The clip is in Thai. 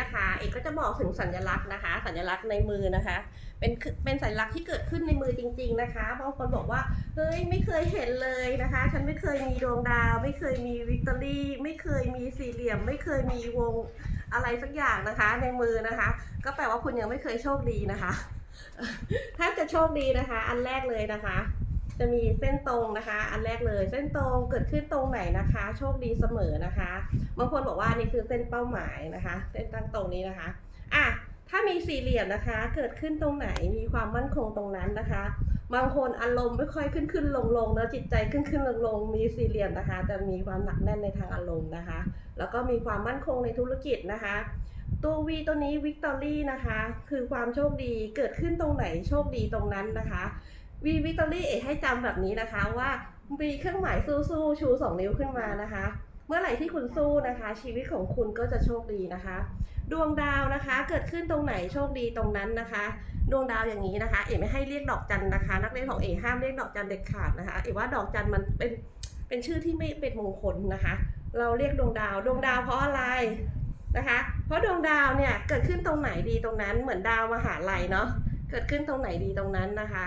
นะคะ เอกก็จะบอกถึงสัญลักษณ์นะคะ สัญลักษณ์ในมือนะคะ เป็นคือเป็นสัญลักษณ์ที่เกิดขึ้นในมือจริง ๆนะคะบางคนบอกว่าเฮ้ยไม่เคยเห็นเลยนะคะ ฉันไม่เคยมีดวงดาว ไม่เคยมีวิกตอรี่ไม่เคยมีสี่เหลี่ยม ไม่เคยมีวงอะไรสักอย่างนะคะ ในมือนะคะ ก็แปลว่าคุณยังไม่เคยโชคดีนะคะ ถ้าจะโชคดีนะคะ อันแรกเลยนะคะ จะมีเส้นตรงนะคะ อันแรกเลยเส้นตรงเกิดขึ้นตรงไหนนะคะ โชคดีเสมอนะคะบางคนบอกว่านี่คือเส้นเป้าหมายนะคะ เส้นตั้งตรงนี้นะคะอะถ้ามีสี่เหลี่ยมนะคะ เกิดขึ้นตรงไหนมีความมั่นคงตรงนั้นนะคะ บางคนอารมณ์ไม่ค่อยขึ้นขึ้นลงลงแล้วจิตใจขึ้นขึ้นลงลงมีสี่เหลี่ยมนะคะ จะมีความหนักแน่นในทางอารมณ์นะคะ แล้วก็มีความมั่นคงในธุรกิจนะคะตัววีตัวนี้วิกตอรี่นะคะ คือความโชคดีเกิดขึ้นตรงไหนโชคดีตรงนั้นนะคะ วีวิตอรี่เอกให้จำแบบนี้นะคะว่ามีเครื่องหมายสู้ๆชูสองนิ้วขึ้นมานะคะ เมื่อไหร่ที่คุณสู้นะคะ ชีวิตของคุณก็จะโชคดีนะคะ ดวงดาวนะคะเกิดขึ้นตรงไหนโชคดีตรงนั้นนะคะ ดวงดาวอย่างนี้นะคะ เอกไม่ให้เรียกดอกจันนะคะ นักเรียนของเอกห้ามเรียกดอกจันเด็ดขาดนะคะ เอกว่าดอกจันมันเป็นเป็นชื่อที่ไม่เป็นมงคลนะคะ เราเรียกดวงดาวดวงดาวเพราะอะไรนะคะ เพราะดวงดาวเนี่ยเกิดขึ้นตรงไหนดีตรงนั้นเหมือนดาวมหาลัยเนาะเกิดขึ้นตรงไหนดีตรงนั้นนะคะ